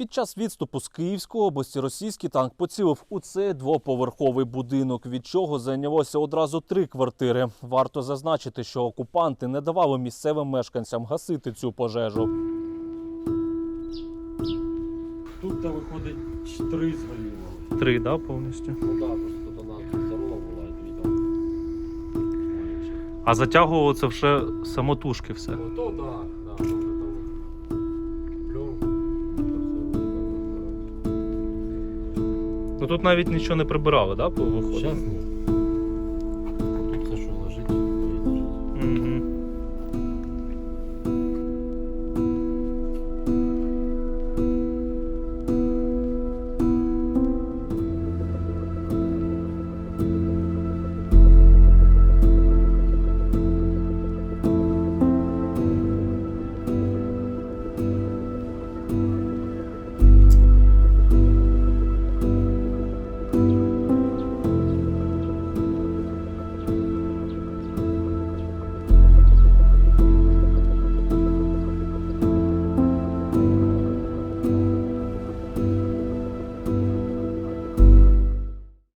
Під час відступу з Київської області російський танк поцілив у цей двоповерховий будинок, від чого зайнялося одразу три квартири. Варто зазначити, що окупанти не давали місцевим мешканцям гасити цю пожежу. Тут то виходить три згоріло. Три, да, повністю. Ну да, просто тут вона здорова була і дві там. А затягувало це вже самотужки все. Ну то да, да, там вже Ну тут навіть нічого не прибирали, да, виходить? Зараз ні.